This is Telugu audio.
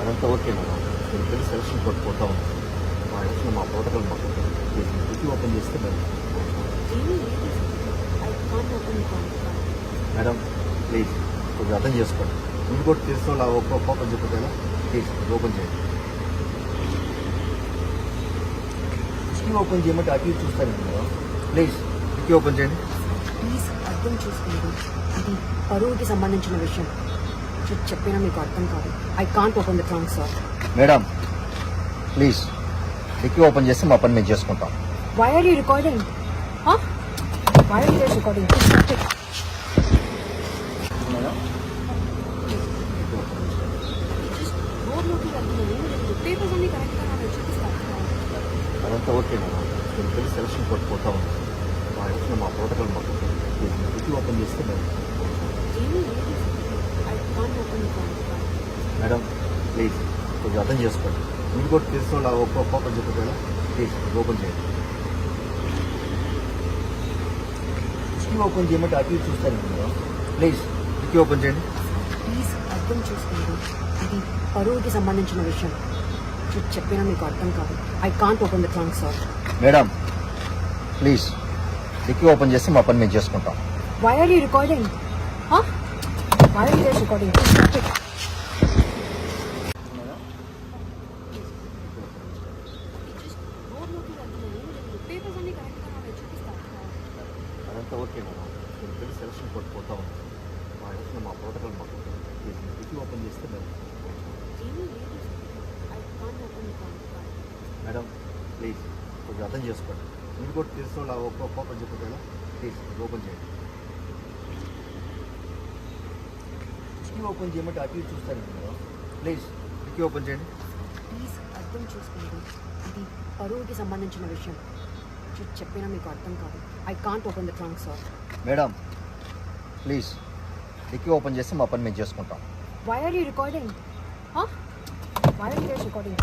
అదంతా ఓకే మేడం. పెళ్ళి సెలక్షన్ కోర్టు పోతా ఉన్నాను మా ఇంట్లో మా ప్రోటోకాల్ మాకు ఇది ఓపెన్ చేస్తే మేడం. మేడం ప్లీజ్ కొంచెం అర్థం చేసుకోండి. ముందు కూడా తీసుకో అలా ఒక్క ఓపెన్ చెప్పేలా ప్లీజ్ ఓపెన్ చేయండి. ఇచ్చి ఓపెన్ చేయమంటే అటు చూస్తాను మేడం. ప్లీజ్ ఇచ్చి ఓపెన్ చేయండి. ప్లీజ్ అర్థం చేసుకోండి ఇది పరువుకి సంబంధించిన విషయం. చెప్- చెప్పినా మీకు అర్థం కాదు. I can't open the trunk sir madam please dickey open చేస్తే మా పని మేము చేసుకుంటాం. Why are you recording why are you recording madam papers అన్ని కరెక్ట్గా నాకు చూపిస్తాను అదంతా ఓకే మేడం పెళ్ళి సెలక్షన్ కోర్టు పోతా ఉన్నాను మా మా ప్రోటోకాల్ మాకు. డిక్కీ ఓపెన్ చేస్తే madam I can't open the trunk madam please కొంచెం అర్థం చేసుకోండి ముందు కూడా తీసుకో అలా ఒక్క ఓపెన్ చెప్పేలా ప్లీజ్ ఓపెన్ చేయండి ఇచ్చి ఓపెన్ చేయమంటే అటు ఇటు చూస్తాను మేడం ప్లీజ్ ఇచ్చి ఓపెన్ చేయండి ప్లీజ్ అర్థం చేసుకోండి. ఇది పరువుకి సంబంధించిన విషయం. చెప్- చెప్పినా మీకు అర్థం కాదు. I can't open the trunk sir madam please dicky open చేస్తే మా పని మేము చేసుకుంటాం. Why are you recording why are you recording అదంతా ఓకే మేడం. పెళ్ళి సెలక్షన్ కోర్టు పోతా ఉన్నాను మా ప్రోటోకాల్ మాకు డిక్కీ ఓపెన్ చేస్తే మేడం. ప్లీజ్ కొంచెం అర్థం చేసుకోండి. ముందు కూడా తీసుకో అలా ఒక్క ఓపెన్ చెప్పేలా ప్లీజ్ ఓపెన్ చేయండి. డిక్కీ ఓపెన్ చేయమంటే అటు చూస్తాను ప్లీజ్ డిక్కీ ఓపెన్ చేయండి. ప్లీజ్ అర్థం చేసుకోండి. ఇది పరువుకి సంబంధించిన విషయం. చెప్- చెప్పినా మీకు అర్థం కాదు. I can't open the trunk sir madam please dickey open చేస్తే మా పని మేము చేసుకుంటాం. Why are you recording why are you recording